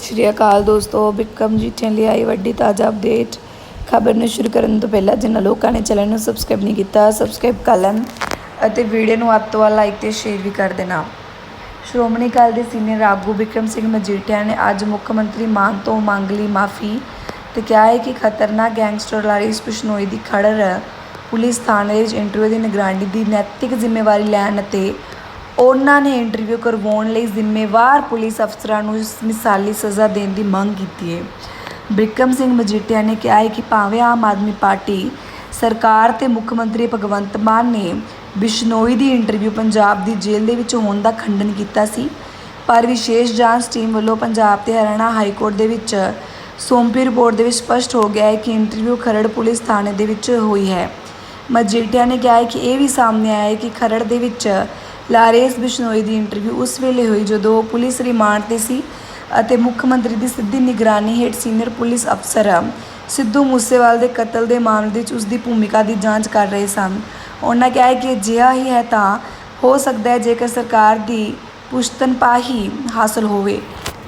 ਸ਼੍ਰੀ ਅਕਾਲ ਦੋਸਤੋ ਬਿਕਮ ਜੀ ਲਈ ਆਈ ਵੱਡੀ ਤਾਜ਼ਾ ਅਪਡੇਟ ਖਬਰ ਨੂੰ ਸ਼ੁਰੂ ਕਰਨ ਤੋਂ ਪਹਿਲਾਂ ਜਿਨ੍ਹਾਂ ਲੋਕਾਂ ਨੇ ਚੈਨਲ ਨੂੰ ਸਬਸਕ੍ਰਾਈਬ ਨਹੀਂ ਕੀਤਾ ਸਬਸਕ੍ਰਾਈਬ ਕਰ ਲੈਣ ਅਤੇ ਵੀਡੀਓ ਨੂੰ ਅੱਧ ਤੋਂ ਵੱਧ ਲਾਈਕ ਤੇ ਸ਼ੇਅਰ ਵੀ ਕਰ ਦੇਣਾ। ਸ਼੍ਰੋਮਣੀ ਅਕਾਲੀ ਦੇ ਸੀਨੀਅਰ ਆਗੂ ਬਿਕਰਮ ਸਿੰਘ ਮਜੀਠੀਆ ਨੇ ਅੱਜ ਮੁੱਖ ਮੰਤਰੀ ਮਾਨ ਤੋਂ ਮੰਗ ਲਈ ਮਾਫੀ ਤੇ ਕਿਹਾ ਹੈ ਕਿ ਖਤਰਨਾਕ ਗੈਂਗਸਟਰ ਲਾਰਿਸ ਬਿਸ਼ਨੋਈ ਦੀ ਖੜਰ ਪੁਲਿਸ ਥਾਣੇ ਵਿੱਚ ਇੰਟਰਵਿਊ ਦੀ ਨਿਗਰਾਨੀ ਦੀ ਨੈਤਿਕ ਜ਼ਿੰਮੇਵਾਰੀ ਲੈਣ ਅਤੇ ਉਹਨਾਂ ਨੇ ਇੰਟਰਵਿਊ ਕਰਵਾਉਣ ਲਈ ਜ਼ਿੰਮੇਵਾਰ ਪੁਲਿਸ ਅਫਸਰਾਂ ਨੂੰ ਮਿਸਾਲੀ ਸਜ਼ਾ ਦੇਣ ਦੀ ਮੰਗ ਕੀਤੀ ਹੈ। ਬਿਕਰਮ ਸਿੰਘ ਮਜੀਠੀਆ ਨੇ ਕਿਹਾ ਹੈ ਕਿ ਭਾਵੇਂ ਆਮ ਆਦਮੀ ਪਾਰਟੀ ਸਰਕਾਰ ਤੇ ਮੁੱਖ ਮੰਤਰੀ ਭਗਵੰਤ ਮਾਨ ਨੇ ਬਿਸ਼ਨੋਈ ਦੀ ਇੰਟਰਵਿਊ ਪੰਜਾਬ ਦੀ ਜੇਲ੍ਹ ਦੇ ਵਿੱਚ ਹੋਣ ਦਾ ਖੰਡਨ ਕੀਤਾ ਸੀ, ਪਰ ਵਿਸ਼ੇਸ਼ ਜਾਂਚ ਟੀਮ ਵੱਲੋਂ ਪੰਜਾਬ ਤੇ ਹਰਿਆਣਾ ਹਾਈ ਕੋਰਟ ਦੇ ਵਿੱਚ ਸੌਂਪੀ ਰਿਪੋਰਟ ਦੇ ਵਿੱਚ ਸਪਸ਼ਟ ਹੋ ਗਿਆ ਹੈ ਕਿ ਇੰਟਰਵਿਊ ਖਰੜ ਪੁਲਿਸ ਥਾਣੇ ਦੇ ਵਿੱਚ ਹੋਈ ਹੈ। ਮਜੀਠੀਆ ਨੇ ਕਿਹਾ ਹੈ ਕਿ ਇਹ ਵੀ ਸਾਹਮਣੇ ਆਇਆ ਹੈ ਕਿ ਖਰੜ ਦੇ ਵਿੱਚ ਲਾਰੇਸ ਬਿਸ਼ਨੋਈ ਦੀ ਇੰਟਰਵਿਊ ਉਸ ਵੇਲੇ ਹੋਈ ਜਦੋਂ ਉਹ ਪੁਲਿਸ ਰਿਮਾਂਡ ਤੇ ਸੀ ਅਤੇ ਮੁੱਖ ਮੰਤਰੀ ਦੀ ਸਿੱਧੀ ਨਿਗਰਾਨੀ ਹੇਠ ਸੀਨੀਅਰ ਪੁਲਿਸ ਅਫਸਰ ਸਿੱਧੂ ਮੂਸੇਵਾਲ ਦੇ ਕਤਲ ਦੇ ਮਾਮਲੇ ਵਿੱਚ ਉਸ ਦੀ ਭੂਮਿਕਾ ਦੀ ਜਾਂਚ ਕਰ ਰਹੇ ਸਨ। ਉਹਨਾਂ ਕਿਹਾ ਕਿ ਅਜਿਹਾ ਹੀ ਹੈ ਤਾਂ ਹੋ ਸਕਦਾ ਹੈ ਜੇਕਰ ਸਰਕਾਰ ਦੀ ਪੁਸ਼ਤਨਪਾਹੀ ਹਾਸਲ ਹੋਵੇ।